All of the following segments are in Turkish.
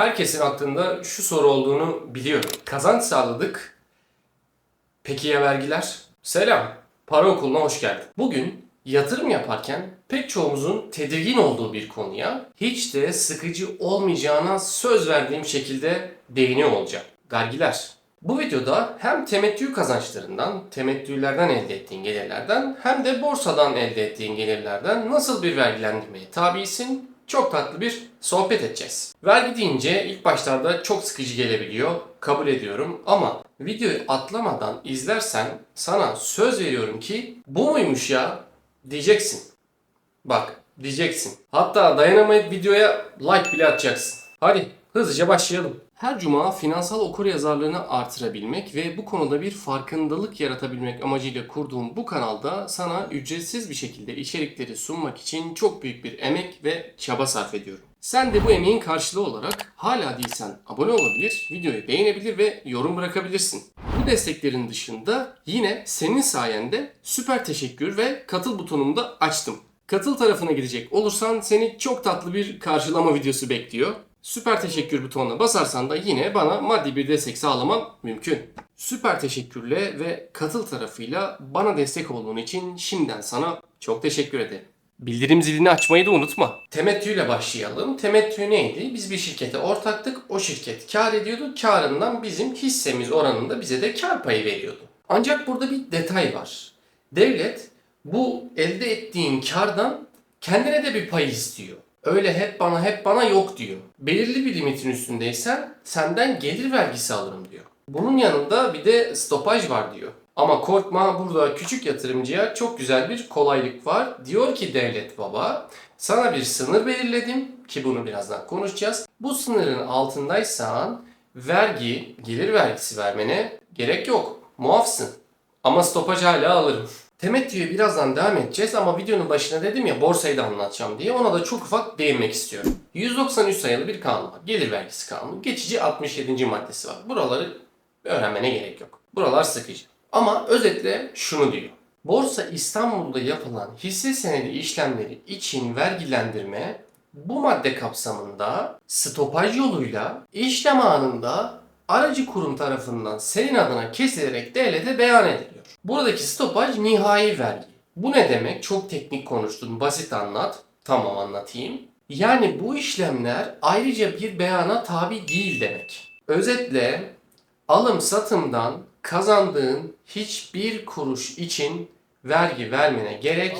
Herkesin aklında şu soru olduğunu biliyorum. Kazanç sağladık. Peki ya vergiler? Selam. Para okuluna hoş geldin. Bugün yatırım yaparken pek çoğumuzun tedirgin olduğu bir konuya hiç de sıkıcı olmayacağına söz verdiğim şekilde değiniyor olacağım. Vergiler. Bu videoda hem temettü kazançlarından, temettülerden elde ettiğin gelirlerden hem de borsadan elde ettiğin gelirlerden nasıl bir vergilendirmeye tabisin çok tatlı bir sohbet edeceğiz. Vergi deyince ilk başlarda çok sıkıcı gelebiliyor, kabul ediyorum ama videoyu atlamadan izlersen sana söz veriyorum ki bu muymuş ya diyeceksin. Bak diyeceksin. Hatta dayanamayıp videoya like bile atacaksın. Hadi hızlıca başlayalım. Her cuma finansal okuryazarlığını artırabilmek ve bu konuda bir farkındalık yaratabilmek amacıyla kurduğum bu kanalda sana ücretsiz bir şekilde içerikleri sunmak için çok büyük bir emek ve çaba sarf ediyorum. Sen de bu emeğin karşılığı olarak hala değilsen abone olabilir, videoyu beğenebilir ve yorum bırakabilirsin. Bu desteklerin dışında yine senin sayende süper teşekkür ve katıl butonumu da açtım. Katıl tarafına gidecek olursan seni çok tatlı bir karşılama videosu bekliyor. Süper teşekkür butonuna basarsan da yine bana maddi bir destek sağlaman mümkün. Süper teşekkürle ve katıl tarafıyla bana destek olduğun için şimdiden sana çok teşekkür ederim. Bildirim zilini açmayı da unutma. Temettüyle başlayalım. Temettü neydi? Biz bir şirkete ortaktık. O şirket kar ediyordu. Karından bizim hissemiz oranında bize de kar payı veriyordu. Ancak burada bir detay var. Devlet bu elde ettiğin kardan kendine de bir pay istiyor. Öyle hep bana hep bana yok diyor. Belirli bir limitin üstündeysen senden gelir vergisi alırım diyor. Bunun yanında bir de stopaj var diyor. Ama korkma burada küçük yatırımcıya çok güzel bir kolaylık var. Diyor ki devlet baba sana bir sınır belirledim ki bunu birazdan konuşacağız. Bu sınırın altındaysan vergi, gelir vergisi vermene gerek yok. Muafsın. Ama stopaj hala alırım. Temettüye birazdan devam edeceğiz ama videonun başına dedim ya borsayı da anlatacağım diye ona da çok ufak değinmek istiyorum. 193 sayılı bir kanun var. Gelir vergisi kanunu. Geçici 67. maddesi var. Buraları öğrenmene gerek yok. Buralar sıkıcı. Ama özetle şunu diyor. Borsa İstanbul'da yapılan hisse senedi işlemleri için vergilendirme bu madde kapsamında stopaj yoluyla işlem anında aracı kurum tarafından senin adına kesilerek devlete beyan ediliyor. Buradaki stopaj nihai vergi. Bu ne demek? Çok teknik konuştun. Basit anlat. Tamam anlatayım. Yani bu işlemler ayrıca bir beyana tabi değil demek. Özetle alım satımdan kazandığın hiçbir kuruş için vergi vermene gerek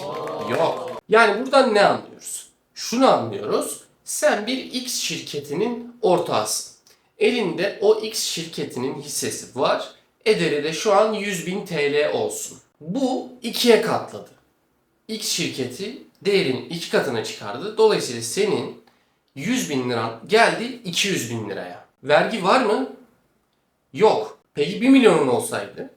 yok. Yani buradan ne anlıyoruz? Şunu anlıyoruz. Sen bir X şirketinin ortağısın. Elinde o X şirketinin hissesi var. Ederi de şu an 100.000 TL olsun. Bu ikiye katladı. X şirketi değerini iki katına çıkardı. Dolayısıyla senin 100 bin liran geldi 200 bin liraya. Vergi var mı? Yok. Peki 1 milyonun olsaydı?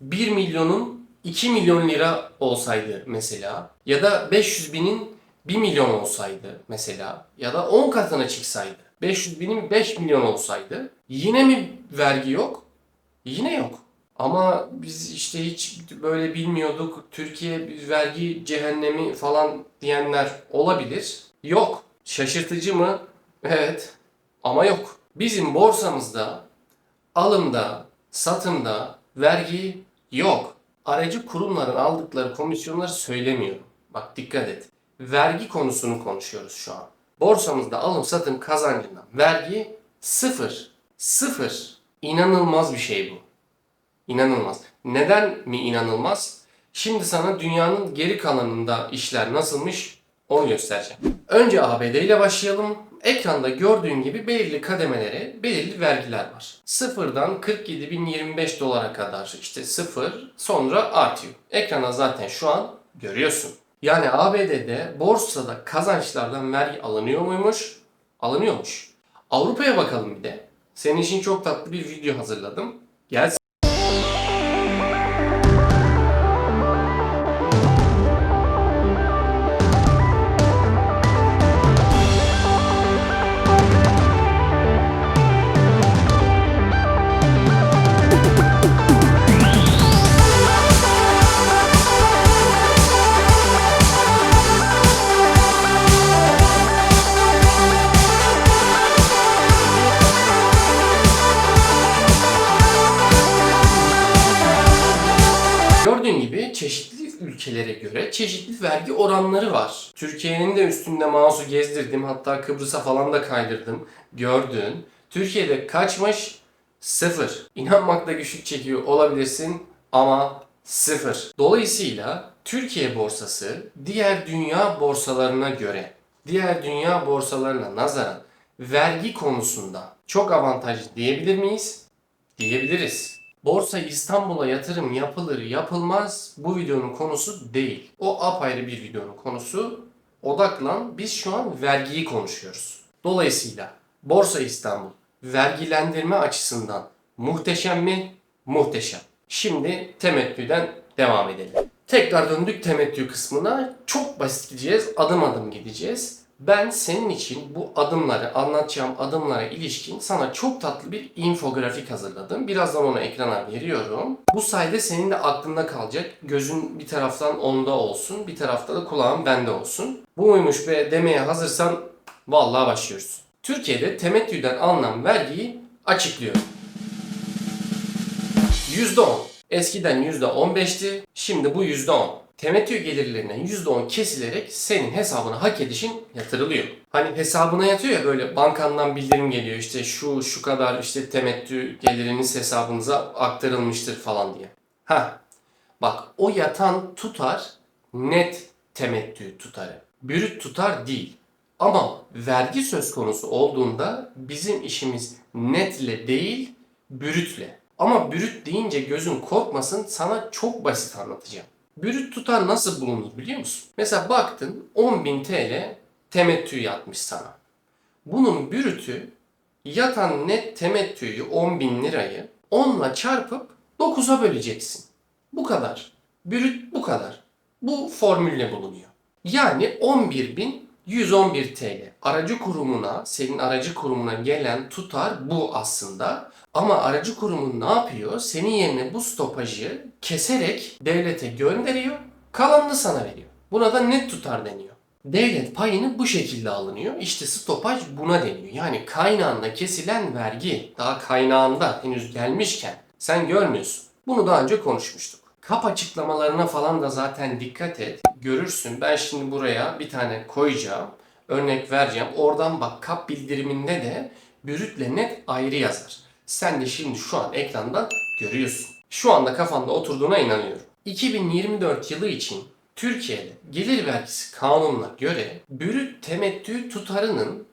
1 milyonun 2 milyon lira olsaydı mesela ya da 500 binin 1 milyon olsaydı mesela ya da 10 katına çıksaydı 500 binin 5 milyon olsaydı yine mi vergi yok? Yine yok. Ama biz işte hiç böyle bilmiyorduk. Türkiye bir vergi cehennemi falan diyenler olabilir. Yok. Şaşırtıcı mı? Evet. Ama yok. Bizim borsamızda alımda, satımda vergi yok. Aracı kurumların aldıkları komisyonları söylemiyorum. Bak dikkat et. Vergi konusunu konuşuyoruz şu an. Borsamızda alım satım kazancından vergi sıfır. Sıfır. İnanılmaz bir şey bu. İnanılmaz. Neden mi inanılmaz? Şimdi sana dünyanın geri kalanında işler nasılmış onu göstereceğim. Önce ABD ile başlayalım. Ekranda gördüğün gibi belirli kademelere belirli vergiler var. Sıfırdan 47.025 dolara kadar işte sıfır sonra artıyor. Ekrana zaten şu an görüyorsun. Yani ABD'de borsada kazançlardan vergi alınıyor muymuş? Alınıyormuş. Avrupa'ya bakalım bir de. Senin için çok tatlı bir video hazırladım. Gel ülkelere göre çeşitli vergi oranları var. Türkiye'nin de üstünde mouse'u gezdirdim. Hatta Kıbrıs'a falan da kaydırdım. Gördün. Türkiye'de kaçmış? Sıfır. İnanmakta güçlük çekiyor olabilirsin ama sıfır. Dolayısıyla Türkiye borsası diğer dünya borsalarına göre, diğer dünya borsalarına nazaran vergi konusunda çok avantajlı diyebilir miyiz? Diyebiliriz. Borsa İstanbul'a yatırım yapılır yapılmaz bu videonun konusu değil. O apayrı bir videonun konusu. Odaklan biz şu an vergiyi konuşuyoruz. Dolayısıyla Borsa İstanbul vergilendirme açısından muhteşem mi? Muhteşem. Şimdi temettüden devam edelim. Tekrar döndük temettü kısmına. Çok basit gideceğiz, adım adım gideceğiz. Ben senin için bu adımları, anlatacağım adımlara ilişkin sana çok tatlı bir infografik hazırladım. Birazdan onu ekrana veriyorum. Bu sayede senin de aklında kalacak. Gözün bir taraftan onda olsun, bir tarafta da kulağın bende olsun. Bu muymuş be demeye hazırsan vallahi başlıyoruz. Türkiye'de temettüden alınan vergiyi açıklıyorum. %10. Eskiden %15'ti, şimdi bu %10. Temettü gelirlerinden %10 kesilerek senin hesabına hak edişin yatırılıyor. Hani hesabına yatıyor ya böyle bankandan bildirim geliyor işte şu şu kadar işte temettü geliriniz hesabınıza aktarılmıştır falan diye. Ha bak o yatan tutar net temettü tutarı. Brüt tutar değil. Ama vergi söz konusu olduğunda bizim işimiz netle değil, brütle. Ama brüt deyince gözün korkmasın sana çok basit anlatacağım. Brüt tutar nasıl bulunur biliyor musun? Mesela baktın 10.000 TL temettü yatmış sana. Bunun brütü yatan net temettüyü 10.000 lirayı 10 ile çarpıp 9'a böleceksin. Bu kadar. Brüt bu kadar. Bu formülle bulunuyor. Yani 11.111 TL. Aracı kurumuna, senin aracı kurumuna gelen tutar bu aslında. Ama aracı kurumun ne yapıyor? Senin yerine bu stopajı keserek devlete gönderiyor. Kalanını sana veriyor. Buna da net tutar deniyor. Devlet payını bu şekilde alınıyor. İşte stopaj buna deniyor. Yani kaynağında kesilen vergi daha kaynağında henüz gelmişken sen görmüyorsun. Bunu daha önce konuşmuştuk. Kap açıklamalarına falan da zaten dikkat et. Görürsün. Ben şimdi buraya bir tane koyacağım. Örnek vereceğim. Oradan bak kap bildiriminde de bürütle net ayrı yazar. Sen de şimdi şu an ekranda görüyorsun. Şu anda kafanda oturduğuna inanıyorum. 2024 yılı için Türkiye'de gelir vergisi kanununa göre bürüt temettü tutarının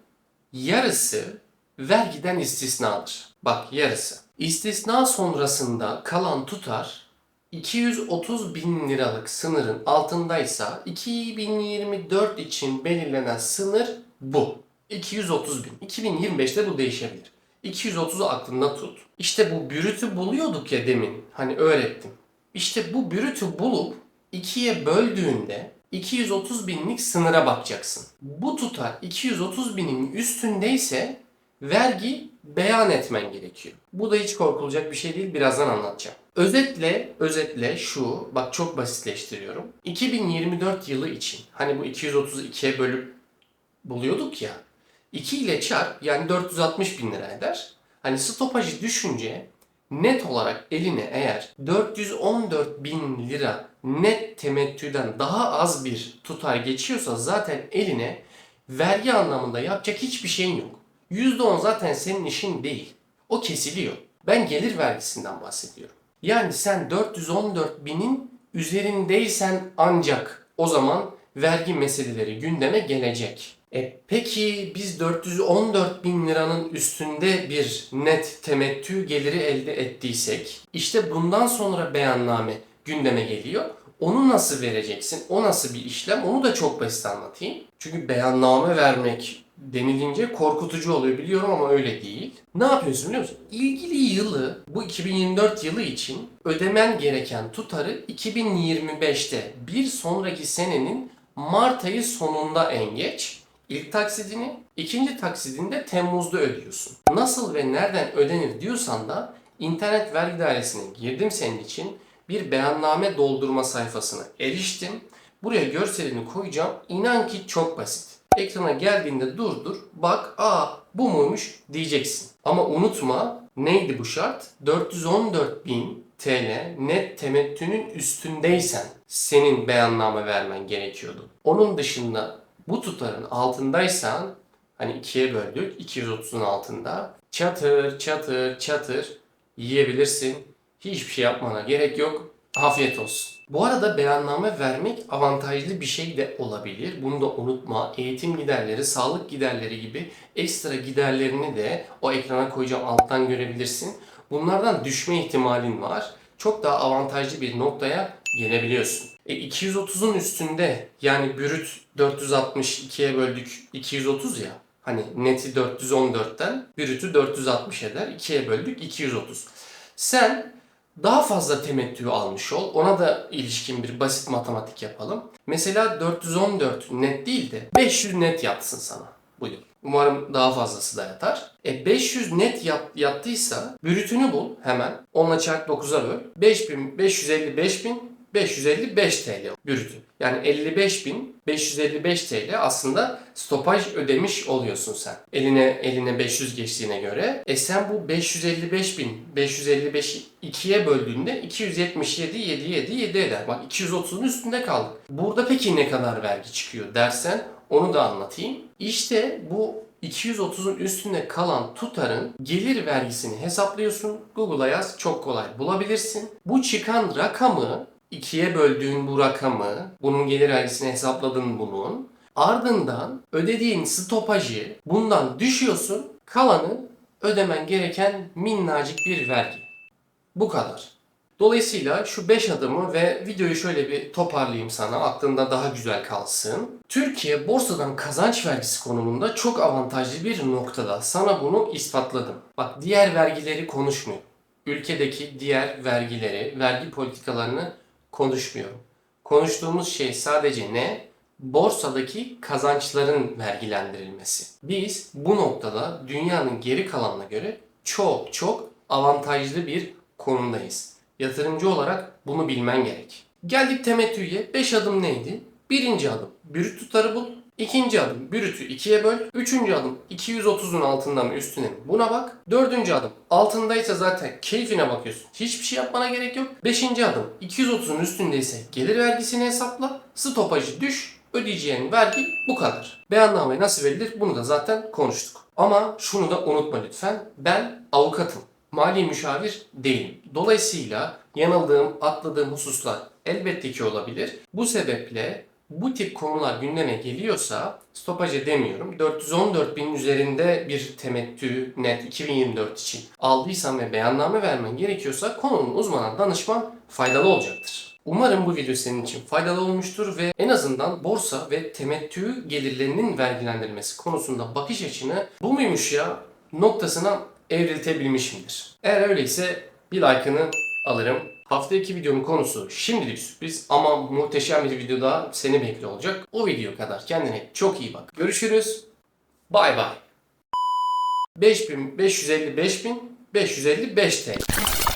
yarısı vergiden istisnadır. Bak yarısı. İstisna sonrasında kalan tutar 230 bin liralık sınırın altındaysa 2024 için belirlenen sınır bu. 230 bin. 2025'te bu değişebilir. 230'u aklında tut. İşte bu bürütü buluyorduk ya demin. Hani öğrettim. İşte bu bürütü bulup ikiye böldüğünde 230 binlik sınıra bakacaksın. Bu tutar 230 binin üstündeyse vergi beyan etmen gerekiyor. Bu da hiç korkulacak bir şey değil. Birazdan anlatacağım. Özetle, özetle şu, bak çok basitleştiriyorum. 2024 yılı için hani bu 230'u ikiye bölüp buluyorduk ya. 2 ile çarp yani 460 bin lira eder. Hani stopajı düşünce net olarak eline eğer 414 bin lira net temettüden daha az bir tutar geçiyorsa zaten eline vergi anlamında yapacak hiçbir şeyin yok. %10 zaten senin işin değil. O kesiliyor. Ben gelir vergisinden bahsediyorum. Yani sen 414 binin üzerindeysen ancak o zaman vergi meseleleri gündeme gelecek. E peki biz 414 bin liranın üstünde bir net temettü geliri elde ettiysek işte bundan sonra beyanname gündeme geliyor. Onu nasıl vereceksin? O nasıl bir işlem? Onu da çok basit anlatayım. Çünkü beyanname vermek denilince korkutucu oluyor biliyorum ama öyle değil. Ne yapıyorsun biliyor musun? İlgili yılı bu 2024 yılı için ödemen gereken tutarı 2025'te bir sonraki senenin Mart ayı sonunda en geç ilk taksidini, ikinci taksidinde Temmuz'da ödüyorsun. Nasıl ve nereden ödenir diyorsan da internet vergi dairesine girdim senin için bir beyanname doldurma sayfasına eriştim. Buraya görselini koyacağım. İnan ki çok basit. Ekrana geldiğinde durdur, bak, aa bu muymuş diyeceksin. Ama unutma neydi bu şart? 414 bin TL net temettünün üstündeysen senin beyanname vermen gerekiyordu. Onun dışında bu tutarın altındaysan hani ikiye böldük 230'un altında çatır çatır çatır yiyebilirsin. Hiçbir şey yapmana gerek yok. Afiyet olsun. Bu arada beyanname vermek avantajlı bir şey de olabilir. Bunu da unutma. Eğitim giderleri, sağlık giderleri gibi ekstra giderlerini de o ekrana koyacağım alttan görebilirsin. Bunlardan düşme ihtimalin var. Çok daha avantajlı bir noktaya gelebiliyorsun. E 230'un üstünde yani brüt 462'ye böldük 230 ya. Hani neti 414'ten brütü 460 eder. 2'ye böldük 230. Sen daha fazla temettü almış ol. Ona da ilişkin bir basit matematik yapalım. Mesela 414 net değil de 500 net yatsın sana bu yıl. Umarım daha fazlası da yatar. E 500 net yat, yattıysa bürütünü bul hemen. Onunla çarp 9'a böl. 5000, 555 bin 555 TL bürütü. Yani 55.555 TL aslında stopaj ödemiş oluyorsun sen. Eline eline 500 geçtiğine göre. E sen bu 555.555'i 2'ye böldüğünde 277 7 7 7 eder. Bak 230'un üstünde kaldık. Burada peki ne kadar vergi çıkıyor dersen onu da anlatayım. İşte bu 230'un üstünde kalan tutarın gelir vergisini hesaplıyorsun. Google'a yaz çok kolay bulabilirsin. Bu çıkan rakamı ikiye böldüğün bu rakamı, bunun gelir vergisini hesapladın bunun. Ardından ödediğin stopajı bundan düşüyorsun. Kalanı ödemen gereken minnacık bir vergi. Bu kadar. Dolayısıyla şu 5 adımı ve videoyu şöyle bir toparlayayım sana aklında daha güzel kalsın. Türkiye borsadan kazanç vergisi konumunda çok avantajlı bir noktada. Sana bunu ispatladım. Bak diğer vergileri konuşmuyor. Ülkedeki diğer vergileri, vergi politikalarını konuşmuyorum. Konuştuğumuz şey sadece ne? Borsadaki kazançların vergilendirilmesi. Biz bu noktada dünyanın geri kalanına göre çok çok avantajlı bir konumdayız. Yatırımcı olarak bunu bilmen gerek. Geldik temettüye. 5 adım neydi? Birinci adım brüt tutarı bul. İkinci adım brütü ikiye böl. Üçüncü adım 230'un altında mı üstüne mi buna bak. Dördüncü adım altındaysa zaten keyfine bakıyorsun. Hiçbir şey yapmana gerek yok. Beşinci adım 230'un üstündeyse gelir vergisini hesapla. Stopajı düş. Ödeyeceğin vergi bu kadar. Beyanname nasıl verilir bunu da zaten konuştuk. Ama şunu da unutma lütfen. Ben avukatım. Mali müşavir değilim. Dolayısıyla yanıldığım, atladığım hususlar elbette ki olabilir. Bu sebeple bu tip konular gündeme geliyorsa stopaj edemiyorum. 414 bin üzerinde bir temettü net 2024 için aldıysan ve beyanname vermen gerekiyorsa konunun uzmanına danışman faydalı olacaktır. Umarım bu video senin için faydalı olmuştur ve en azından borsa ve temettü gelirlerinin vergilendirilmesi konusunda bakış açını bu muymuş ya noktasına evriltebilmişimdir. Eğer öyleyse bir like'ını alırım. Hafta 2 videonun konusu şimdilik sürpriz ama muhteşem bir video daha seni bekliyor olacak. O video kadar kendine çok iyi bak. Görüşürüz. Bay bay. 5555 TL.